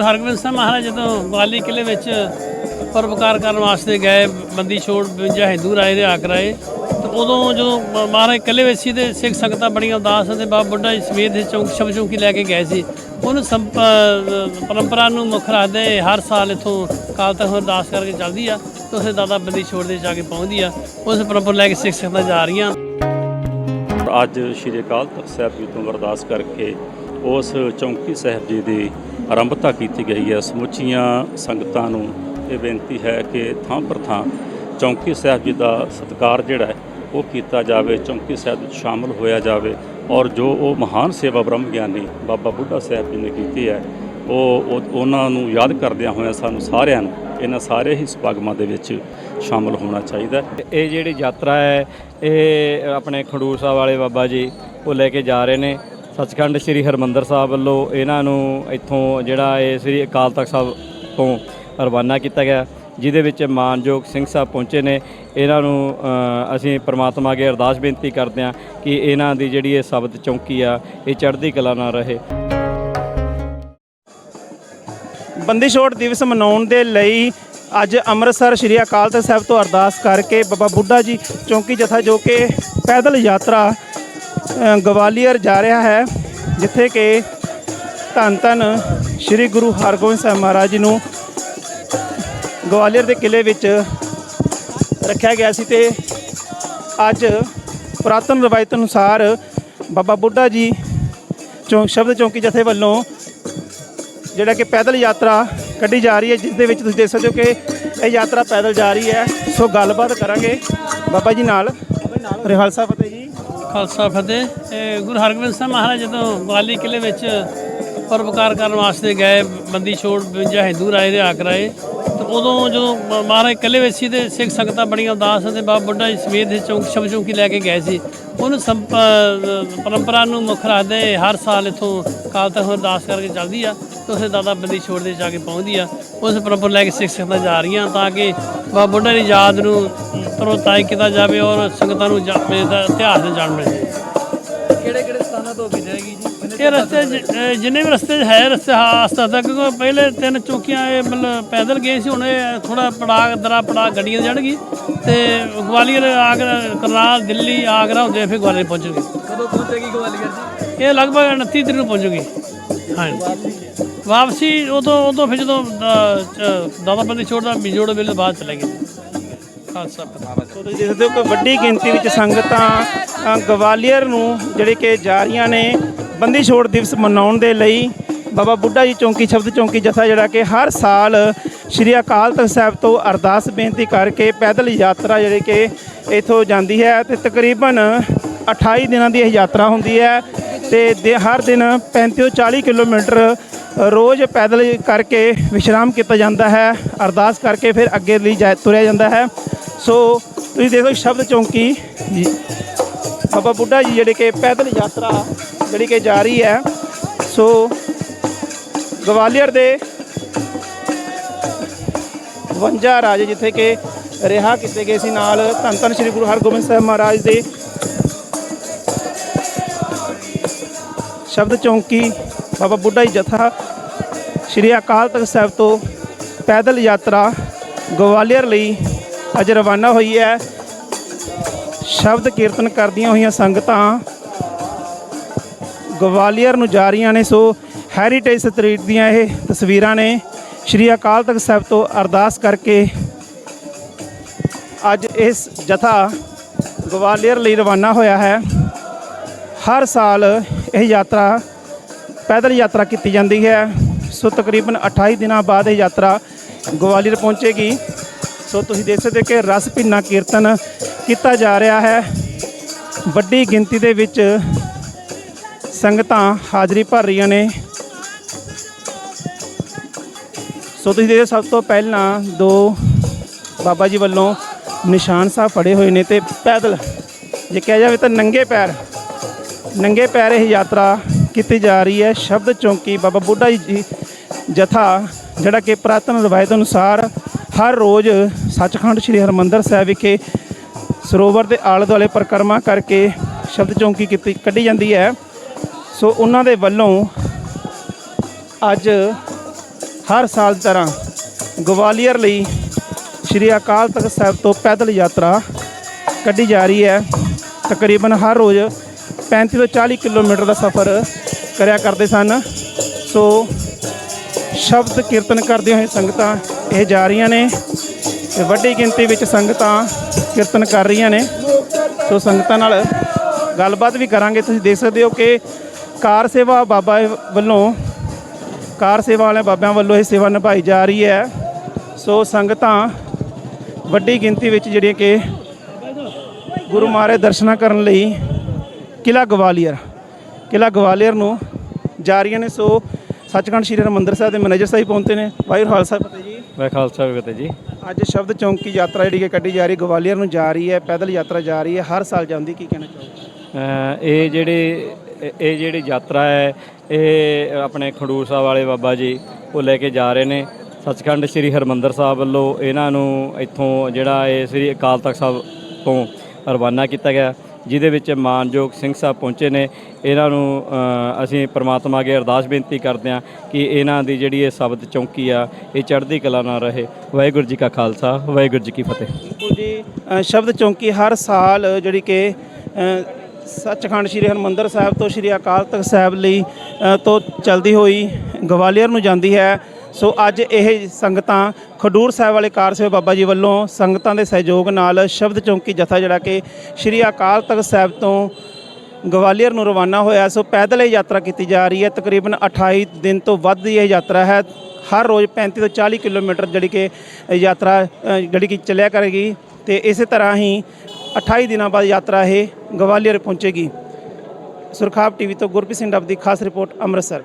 ਗੁਰੂ ਹਰਗੋਬਿੰਦ ਸਾਹਿਬ ਮਹਾਰਾਜ ਜਦੋਂ ਗਵਾਲੀ ਕਿਲੇ ਵਿੱਚ ਪਰਵਕਾਰ ਕਰਨ ਵਾਸਤੇ ਗਏ, ਬੰਦੀ ਛੋੜ 52 ਹਿੰਦੂ ਰਾਏ ਰਿਹਾ ਕਰਾਏ ਤੇ ਉਦੋਂ ਜਦੋਂ ਮਹਾਰਾਜ ਕਿਲੇ ਵਿੱਚ ਸੀ ਤੇ ਸਿੱਖ ਸੰਗਤਾਂ ਬੜੀਆਂ ਉਦਾਸ ਤੇ ਬਾਬਾ ਬੁੱਢਾ ਜੀ ਸਮੇਤ ਦੇ ਚੌਂਕ ਸ਼ਬ ਚੌਂਕੀ ਲੈ ਕੇ ਗਏ ਸੀ। ਉਹਨੂੰ ਸੰਪ- ਪਰੰਪਰਾ ਨੂੰ ਮੁੱਖ ਰੱਖਦੇ ਹਰ ਸਾਲ ਇਥੋਂ ਕਾਲ ਤੱਕ ਅਰਦਾਸ ਕਰਕੇ ਚੱਲਦੀ ਆ ਤੇ ਉਸੇ ਦਾਦਾ ਬੰਦੀ ਛੋੜ ਦੇ ਜਾ ਕੇ ਪਹੁੰਚਦੀ ਆ। ਉਸ ਪਰੰਪਰਾ ਲੈ ਕੇ ਸਿੱਖ ਸੰਗਤਾਂ ਜਾ ਰਹੀਆਂ। ਅੱਜ ਸ਼੍ਰੀ ਅਕਾਲ ਤਖਤ ਸਾਹਿਬ ਜੀ ਤੋਂ ਅਰਦਾਸ ਕਰਕੇ ਉਸ ਚੌਂਕੀ ਸਾਹਿਬ ਜੀ ਦੀ ਆਰੰਭਤਾ ਕੀਤੀ ਗਈ ਹੈ। ਸਮੁੱਚੀਆਂ ਸੰਗਤਾਂ ਨੂੰ ਇਹ ਬੇਨਤੀ ਹੈ ਕਿ ਥਾਂ ਪਰ ਥਾਂ ਚੌਂਕੀ ਸਾਹਿਬ ਜੀ ਦਾ ਸਤਿਕਾਰ ਜਿਹੜਾ ਹੈ, ਉਹ ਕੀਤਾ ਜਾਵੇ, ਚੌਂਕੀ ਸਾਹਿਬ ਵਿੱਚ ਸ਼ਾਮਲ ਹੋਇਆ ਜਾਵੇ ਔਰ ਜੋ ਉਹ ਮਹਾਨ ਸੇਵਾ ਬ੍ਰਹਮ ਗਿਆਨੀ ਬਾਬਾ ਬੁੱਢਾ ਸਾਹਿਬ ਜੀ ਨੇ ਕੀਤੀ ਹੈ, ਉਹ ਉਹਨਾਂ ਨੂੰ ਯਾਦ ਕਰਦਿਆਂ ਹੋਇਆਂ ਸਾਨੂੰ ਸਾਰਿਆਂ ਨੂੰ ਇਹਨਾਂ ਸਾਰੇ ਹੀ ਸਮਾਗਮਾਂ ਦੇ ਵਿੱਚ ਸ਼ਾਮਲ ਹੋਣਾ ਚਾਹੀਦਾ ਹੈ। ਇਹ ਜਿਹੜੀ ਯਾਤਰਾ ਹੈ, ਇਹ ਆਪਣੇ ਖਡੂਰ ਸਾਹਿਬ ਵਾਲੇ ਬਾਬਾ ਜੀ ਉਹ ਲੈ ਕੇ ਜਾ ਰਹੇ ਨੇ। ਸੱਚਖੰਡ ਸ੍ਰੀ ਹਰਮੰਦਰ ਸਾਹਿਬ ਵੱਲੋਂ ਇਹਨਾਂ ਨੂੰ ਇੱਥੋਂ ਜਿਹੜਾ ਇਹ ਸ੍ਰੀ ਅਕਾਲ ਤਖਤ ਸਾਹਿਬ ਤੋਂ ਰਵਾਨਾ ਕੀਤਾ ਗਿਆ, ਜਿਹਦੇ ਵਿੱਚ ਮਾਨਯੋਗ ਸਿੰਘ ਸਾਹਿਬ ਪਹੁੰਚੇ ਨੇ। ਇਹਨਾਂ ਨੂੰ ਅਸੀਂ ਪ੍ਰਮਾਤਮਾ ਅੱਗੇ ਅਰਦਾਸ ਬੇਨਤੀ ਕਰਦੇ ਹਾਂ ਕਿ ਇਹਨਾਂ ਦੀ ਜਿਹੜੀ ਇਹ ਸ਼ਬਦ ਚੌਂਕੀ ਆ, ਇਹ ਚੜ੍ਹਦੀ ਕਲਾ ਨਾਲ ਰਹੇ। ਬੰਦੀ ਛੋੜ ਦਿਵਸ ਮਨਾਉਣ ਦੇ ਲਈ ਅੱਜ ਅੰਮ੍ਰਿਤਸਰ ਸ਼੍ਰੀ ਅਕਾਲ ਤਖਤ ਸਾਹਿਬ ਤੋਂ ਅਰਦਾਸ ਕਰਕੇ ਬਾਬਾ ਬੁੱਢਾ ਜੀ ਚੌਂਕੀ ਜਥਾ ਜੋ ਕਿ ਪੈਦਲ ਯਾਤਰਾ ਗਵਾਲੀਅਰ ਜਾ ਰਿਹਾ ਹੈ, ਜਿੱਥੇ ਕਿ ਧੰਨ ਧੰਨ ਸ਼੍ਰੀ ਗੁਰੂ ਹਰਗੋਬਿੰਦ ਸਾਹਿਬ ਮਹਾਰਾਜ ਜੀ ਨੂੰ ਗਵਾਲੀਅਰ ਦੇ ਕਿਲੇ ਵਿੱਚ ਰੱਖਿਆ ਗਿਆ ਸੀ ਤੇ ਅੱਜ ਪੁਰਾਤਨ ਰਵਾਇਤ ਅਨੁਸਾਰ ਬਾਬਾ ਬੁੱਢਾ ਜੀ ਚੌਂਕ, ਸ਼ਬਦ ਚੌਂਕੀ ਜਥੇ ਵੱਲੋਂ ਜਿਹੜਾ ਕਿ ਪੈਦਲ ਯਾਤਰਾ ਕੱਢੀ ਜਾ ਰਹੀ ਹੈ, ਜਿਸ ਦੇ ਵਿੱਚ ਤੁਸੀਂ ਦੇਖ ਸਕਦੇ ਹੋ ਕਿ ਇਹ ਯਾਤਰਾ ਪੈਦਲ ਜਾ ਰਹੀ ਹੈ। ਸੋ ਗੱਲਬਾਤ ਕਰਾਂਗੇ ਬਾਬਾ ਜੀ ਨਾਲ। ਰਿਹਾਲ ਸਾਹਿਬ ਖਾਲਸਾ ਫਤਿਹ। ਇਹ ਗੁਰੂ ਹਰਗੋਬਿੰਦ ਸਾਹਿਬ ਮਹਾਰਾਜ ਜਦੋਂ ਗਵਾਲੀ ਕਿਲੇ ਵਿੱਚ ਪਰਪਕਾਰ ਕਰਨ ਵਾਸਤੇ ਗਏ, ਬੰਦੀ ਛੋੜ 52 ਹਿੰਦੂ ਰਾਏ ਰਿਹਾ ਕਰਾਏ ਤੇ ਉਦੋਂ ਜਦੋਂ ਮਹਾਰਾਜ ਕਿਲੇ ਵਿੱਚ ਸੀ ਤੇ ਸਿੱਖ ਸੰਗਤਾਂ ਬੜੀਆਂ ਉਦਾਸ ਤੇ ਬਾਬਾ ਬੁੱਢਾ ਜੀ ਸਮੇਤ ਦੇ ਚੌਂਕ, ਸ਼ਬ ਚੌਂਕੀ ਲੈ ਕੇ ਗਏ ਸੀ। ਉਹਨੂੰ ਸੰਪ- ਪਰੰਪਰਾ ਨੂੰ ਮੁੱਖ ਰੱਖਦੇ ਹਰ ਸਾਲ ਇਥੋਂ ਕਾਲ ਤੱਕ ਅਰਦਾਸ ਕਰਕੇ ਚੱਲਦੀ ਆ ਤੇ ਉਸੇ ਦਾਦਾ ਬੰਦੀ ਛੋੜ ਦੇ ਜਾ ਕੇ ਪਹੁੰਚਦੀ ਆ। ਉਸ ਪਰੰਪਰਾ ਲੈ ਕੇ ਸਿੱਖ ਸੰਗਤਾਂ ਜਾ ਰਹੀਆਂ ਤਾਂ ਕਿ ਬਾਬਾ ਬੁੱਢਾ ਦੀ ਯਾਦ ਨੂੰ ਤਰੋਤਾਈ ਕੀਤਾ ਜਾਵੇ ਔਰ ਸੰਗਤਾਂ ਨੂੰ ਜਾ- ਇਹਦਾ ਇਤਿਹਾਸ ਨੂੰ ਜਾਣ ਮਿਲੇ ਕਿਹੜੇ ਕਿਹੜੇ ਸਥਾਨਾਂ ਤੋਂ ਅੱਗੇ ਜਾਏਗੀ ਜੀ? ਇਹ ਰਸਤੇ ਜ- ਅਹ ਜਿੰਨੇ ਵੀ ਰਸਤੇ 'ਚ ਹੈ ਰਸਤੇ ਹਾਸਤਾ ਤੱਕ ਕਿਉਂਕਿ ਪਹਿਲੇ ਤਿੰਨ ਚੌਕੀਆਂ ਇਹ ਮਤਲਬ ਪੈਦਲ ਗਏ ਸੀ ਹੁਣ ਇਹ ਥੋੜਾ ਪੜਾਗ ਦਰਾ ਪੜਾਗ ਗੱਡੀਆਂ ਜਾਣਗੀ ਤੇ ਗਵਾਲੀਅਰ ਆਗਰਾ ਕਰਨਾਲ ਦਿੱਲੀ ਆਗਰਾ ਹੁੰਦੇ ਫਿਰ ਗਵਾਲੀਅਰ ਪਹੁੰਚੂਗੀ ਕਦੋਂ ਪਹੁੰਚੇਗੀ ਗਵਾਲੀਅਰ ਜੀ? ਇਹ ਲਗਭਗ 29 ਤਰੀਕ ਨੂੰ ਪਹੁੰਚੂਗੀ ਹਾਂਜੀ। ਵਾਪਸੀ ਉਦੋਂ ਉਦੋਂ ਫਿਰ ਜਦੋਂ ਅਹ, ਚ- ਦਾਦਾ ਬੰਦੀ ਛੋੜ ਦਾ ਮਿਜੋੜ ਵੇਲੇ ਬਾਅਦ ਚਲੇ ਗਏ। ਖਾਲਸਾ ਪਤਾ ਸੋ ਤੁਸੀਂ ਦੇਖ ਸਕਦੇ ਹੋ ਕਿ ਵੱਡੀ ਗਿਣਤੀ ਵਿੱਚ ਸੰਗਤਾਂ ਅ, ਗਵਾਲੀਅਰ ਨੂੰ ਜਿਹੜੇ ਕਿ ਜਾ ਰਹੀਆਂ ਨੇ ਬੰਦੀ ਛੋੜ ਦਿਵਸ ਮਨਾਉਣ ਦੇ ਲਈ ਬਾਬਾ ਬੁੱਢਾ ਜੀ ਚੌਂਕੀ ਸ਼ਬਦ ਚੌਂਕੀ ਜਥਾ ਜਿਹੜਾ ਕਿ ਹਰ ਸਾਲ ਸ਼੍ਰੀ ਅਕਾਲ ਤਖਤ ਸਾਹਿਬ ਤੋਂ ਅਰਦਾਸ ਬੇਨਤੀ ਕਰਕੇ ਪੈਦਲ ਯਾਤਰਾ ਜਿਹੜੀ ਕਿ ਇੱਥੋਂ ਜਾਂਦੀ ਹੈ ਤੇ ਤਕਰੀਬਨ 28 ਦਿਨਾਂ ਦੀ ਇਹ ਯਾਤਰਾ ਹੁੰਦੀ ਹੈ ਤੇ ਦੇ- ਹਰ ਦਿਨ 35 ਤੋਂ 40 ਕਿਲੋਮੀਟਰ ਰੋਜ਼ ਪੈਦਲ ਕਰਕੇ ਵਿਸ਼ਰਾਮ ਕੀਤਾ ਜਾਂਦਾ ਹੈ, ਅਰਦਾਸ ਕਰਕੇ ਫਿਰ ਅੱਗੇ ਲਈ ਜਾ ਤੁਰਿਆ ਜਾਂਦਾ ਹੈ। ਸੋ ਤੁਸੀਂ ਦੇਖੋ ਸ਼ਬਦ ਚੌਂਕੀ ਜੀ, ਬਾਬਾ ਬੁੱਢਾ ਜੀ ਜਿਹੜੇ ਕਿ ਪੈਦਲ ਯਾਤਰਾ ਜਿਹੜੀ ਕਿ ਜਾ ਰਹੀ ਹੈ। ਸੋ ਗਵਾਲੀਅਰ ਦੇ 52 ਰਾਜੇ ਜਿੱਥੇ ਕਿ ਰਿਹਾ ਕੀਤੇ ਗਏ ਸੀ ਨਾਲ ਧੰਨ ਧੰਨ ਸ੍ਰੀ ਗੁਰੂ ਹਰਗੋਬਿੰਦ ਸਾਹਿਬ ਮਹਾਰਾਜ ਦੇ ਸ਼ਬਦ ਚੌਂਕੀ ਬਾਬਾ ਬੁੱਢਾ ਜੀ ਜਥਾ, ਸ਼੍ਰੀ ਅਕਾਲ ਤਖਤ ਸਾਹਿਬ ਤੋਂ ਪੈਦਲ ਯਾਤਰਾ ਗਵਾਲੀਅਰ ਲਈ ਅੱਜ ਰਵਾਨਾ ਹੋਈ ਹੈ। ਸ਼ਬਦ ਕੀਰਤਨ ਕਰਦੀਆਂ ਹੋਈਆਂ ਸੰਗਤਾਂ ਗਵਾਲੀਅਰ ਨੂੰ ਜਾ ਰਹੀਆਂ ਨੇ, ਸੋ ਹੈਰੀਟੇਜ ਸਟਰੀਟ ਦੀਆਂ ਇਹ ਤਸਵੀਰਾਂ ਨੇ। ਸ਼੍ਰੀ ਅਕਾਲ ਤਖਤ ਸਾਹਿਬ ਤੋਂ ਅਰਦਾਸ ਕਰਕੇ ਅੱਜ ਇਸ ਜਥਾ ਗਵਾਲੀਅਰ ਲਈ ਰਵਾਨਾ ਹੋਇਆ ਹੈ। ਹਰ ਸਾਲ ਇਹ ਯਾਤਰਾ, ਪੈਦਲ ਯਾਤਰਾ ਕੀਤੀ ਜਾਂਦੀ ਹੈ। ਸੋ ਤਕਰੀਬਨ 28 ਦਿਨਾਂ ਬਾਅਦ ਇਹ ਯਾਤਰਾ ਗਵਾਲੀਅਰ ਪਹੁੰਚੇਗੀ। ਸੋ ਤੁਸੀਂ ਦੇਖ ਸਕਦੇ ਹੋ ਕਿ ਰਸ ਭਿੰਨਾ ਕੀਰਤਨ ਕੀਤਾ ਜਾ ਰਿਹਾ ਹੈ। ਵੱਡੀ ਗਿਣਤੀ ਦੇ ਵਿੱਚ ਸੰਗਤਾਂ ਹਾਜ਼ਰੀ ਭਰ ਰਹੀਆਂ ਨੇ। ਸੋ ਤੁਸੀਂ ਦੇਖਦੇ ਸਭ ਤੋਂ ਪਹਿਲਾਂ ਦੋ ਬਾਬਾ ਜੀ ਵੱਲੋਂ ਨਿਸ਼ਾਨ ਸਾਹਿਬ ਫੜੇ ਹੋਏ ਨੇ ਤੇ ਪੈਦਲ, ਜੇ ਕਿਹਾ ਜਾਵੇ ਤਾਂ ਨੰਗੇ ਪੈਰ ਨੰਗੇ ਪੈਰ ਇਹ ਯਾਤਰਾ ਕੀਤੀ ਜਾ ਰਹੀ ਹੈ। ਸ਼ਬਦ ਚੌਂਕੀ ਬਾਬਾ ਬੁੱਢਾ ਜੀ ਜਥਾ, ਜਿਹੜਾ ਕਿ ਪ੍ਰਾਤਨ ਰਵਾਇਤ ਅਨੁਸਾਰ ਹਰ ਰੋਜ਼ ਸੱਚਖੰਡ ਸ੍ਰੀ ਹਰਮੰਦਰ ਸਾਹਿਬ ਵਿਖੇ ਸਰੋਵਰ ਦੇ ਆਲੇ ਦੁਆਲੇ ਪਰਿਕਰਮਾ ਕਰਕੇ ਸ਼ਬਦ ਚੌਂਕੀ ਕੀਤੀ, ਕੱਢੀ ਜਾਂਦੀ ਹੈ। ਸੋ ਉਹਨਾਂ ਦੇ ਵੱਲੋਂ ਅੱਜ ਹਰ ਸਾਲ ਤਰ੍ਹਾਂ ਗਵਾਲੀਅਰ ਲਈ ਸ਼੍ਰੀ ਅਕਾਲ ਤਖਤ ਸਾਹਿਬ ਤੋਂ ਪੈਦਲ ਯਾਤਰਾ ਕੱਢੀ ਜਾ ਰਹੀ ਹੈ। ਤਕਰੀਬਨ ਹਰ ਰੋਜ਼ 35 ਤੋਂ 40 ਕਿਲੋਮੀਟਰ ਦਾ ਸਫ਼ਰ ਕਰਿਆ ਕਰਦੇ ਸਨ। ਸੋ ਸ਼ਬਦ ਕੀਰਤਨ ਕਰਦੇ ਹੋਏ ਸੰਗਤਾਂ ਇਹ ਜਾ ਰਹੀਆਂ ਨੇ ਤੇ ਵੱਡੀ ਗਿਣਤੀ ਵਿੱਚ ਸੰਗਤਾਂ ਕੀਰਤਨ ਕਰ ਰਹੀਆਂ ਨੇ। ਸੋ ਸੰਗਤਾਂ ਨਾਲ ਗੱਲਬਾਤ ਵੀ ਕਰਾਂਗੇ। ਤੁਸੀਂ ਦੇਖ ਸਕਦੇ ਹੋ ਕਿ ਕਾਰ ਸੇਵਾ ਬਾਬਾ ਵੱਲੋਂ ਕਾਰ ਸੇਵਾ ਵਾਲੇ ਬਾਬਿਆਂ ਵੱਲੋਂ ਇਹ ਸੇਵਾ ਨਿਭਾਈ ਜਾ ਰਹੀ ਹੈ। ਸੋ ਸੰਗਤਾਂ ਵੱਡੀ ਗਿਣਤੀ ਵਿੱਚ ਜਿਹੜੀਆਂ ਕਿ ਗੁਰੂ ਮਹਾਰਾਜ ਦਰਸ਼ਨਾਂ ਕਰਨ ਲਈ ਕਿਲਾ ਗਵਾਲੀਅਰ ਕਿਲਾ ਗਵਾਲੀਅਰ ਨੂੰ ਜਾ ਰਹੀਆਂ ਨੇ। ਸੋ ਸੱਚਖੰਡ ਸ੍ਰੀ ਹਰਿਮੰਦਰ ਸਾਹਿਬ ਦੇ ਮੈਨੇਜਰ ਸਾਹਿਬ ਪਹੁੰਚੇ ਨੇ। ਵਾਹਿਗੁਰੂ ਖਾਲਸਾ ਫਤਿਹ ਜੀ। ਮੈਂ ਖਾਲਸਾ ਵਿਗਤ ਜੀ। ਅੱਜ ਸ਼ਬਦ ਚੌਂਕੀ ਯਾਤਰਾ ਜਿਹੜੀ ਕਿ ਕੱਢੀ ਜਾ ਰਹੀ ਗਵਾਲੀਅਰ ਨੂੰ ਜਾ ਰਹੀ ਹੈ ਪੈਦਲ ਯਾਤਰਾ ਜਾ ਰਹੀ ਹੈ। ਹਰ ਸਾਲ ਜਾਂਦੀ ਕੀ ਕਹਿਣਾ ਚਾਹੋਗੇ? ਇਹ ਜਿਹੜੇ ਇਹ- ਇਹ ਜਿਹੜੀ ਯਾਤਰਾ ਹੈ ਇਹ ਆਪਣੇ ਖਡੂਰ ਸਾਹਿਬ ਵਾਲੇ ਬਾਬਾ ਜੀ ਉਹ ਲੈ ਕੇ ਜਾ ਰਹੇ ਨੇ। ਸੱਚਖੰਡ ਸ੍ਰੀ ਹਰਮੰਦਰ ਸਾਹਿਬ ਵੱਲੋਂ ਇਹਨਾਂ ਨੂੰ ਇੱਥੋਂ ਜਿਹੜਾ ਇਹ ਸ੍ਰੀ ਅਕਾਲ ਤਖਤ ਸਾਹਿਬ ਤੋਂ ਰਵਾਨਾ ਕੀਤਾ ਗਿਆ ਜਿਹਦੇ ਵਿੱਚ ਮਾਨਯੋਗ ਸਿੰਘ ਸਾਹਿਬ ਪਹੁੰਚੇ ਨੇ। ਇਹਨਾਂ ਨੂੰ ਅ, ਅਸੀਂ ਪ੍ਰਮਾਤਮਾ ਅੱਗੇ ਅਰਦਾਸ ਬੇਨਤੀ ਕਰਦੇ ਹਾਂ ਕਿ ਇਹਨਾਂ ਦੀ ਜਿਹੜੀ ਇਹ ਸ਼ਬਦ ਚੌਂਕੀ ਆ ਇਹ ਚੜ੍ਹਦੀ ਕਲਾ ਨਾਲ ਰਹੇ। ਵਾਹਿਗੁਰੂ ਜੀ ਕਾ ਖਾਲਸਾ ਵਾਹਿਗੁਰੂ ਜੀ ਕੀ ਫਤਿਹ। ਬਿਲਕੁਲ ਜੀ ਅ, ਸ਼ਬਦ ਚੌਂਕੀ ਹਰ ਸਾਲ ਜਿਹੜੀ ਕਿ ਅ, ਸੱਚਖੰਡ ਸ੍ਰੀ ਹਰਿਮੰਦਰ ਸਾਹਿਬ ਤੋਂ ਸ੍ਰੀ ਅਕਾਲ ਤਖਤ ਸਾਹਿਬ ਲਈ ਤੋਂ ਚਲਦੀ ਹੋਈ ਗਵਾਲੀਅਰ ਨੂੰ ਜਾਂਦੀ ਹੈ। ਸੋ ਅੱਜ ਇਹ ਸੰਗਤਾਂ ਖਡੂਰ ਸਾਹਿਬ ਵਾਲੇ ਕਾਰ ਸੇਵਾ ਬਾਬਾ ਜੀ ਵੱਲੋਂ ਸੰਗਤਾਂ ਦੇ ਸਹਿਯੋਗ ਨਾਲ ਸ਼ਬਦ ਚੌਂਕੀ ਜਥਾ ਜਿਹੜਾ ਕਿ ਸ੍ਰੀ ਅਕਾਲ ਤਖਤ ਸਾਹਿਬ ਤੋਂ ਗਵਾਲੀਅਰ ਨੂੰ ਰਵਾਨਾ ਹੋਇਆ। ਸੋ ਪੈਦਲ ਇਹ ਯਾਤਰਾ ਕੀਤੀ ਜਾ ਰਹੀ ਹੈ। ਤਕਰੀਬਨ 28 ਦਿਨ ਤੋਂ ਵੱਧ ਦੀ ਇਹ ਯਾਤਰਾ ਹੈ। ਹਰ ਰੋਜ਼ 35 ਤੋਂ 40 ਕਿਲੋਮੀਟਰ ਜਿਹੜੀ ਕਿ ਯਾਤਰਾ ਜਿਹੜੀ ਕਿ ਚੱਲਿਆ ਕਰੇਗੀ। ਤੇ ਇਸੇ ਤਰ੍ਹਾਂ ਹੀ 28 ਦਿਨਾਂ ਬਾਅਦ ਯਾਤਰਾ ਇਹ ਗਵਾਲੀਅਰ ਪਹੁੰਚੇਗੀ। ਸੁਰਖਾਬ ਟੀਵੀ ਤੋਂ ਗੁਰਪ੍ਰੀਤ ਸਿੰਘ ਡੱਬ ਦੀ ਖਾਸ ਰਿਪੋਰਟ ਅੰਮ੍ਰਿਤਸਰ।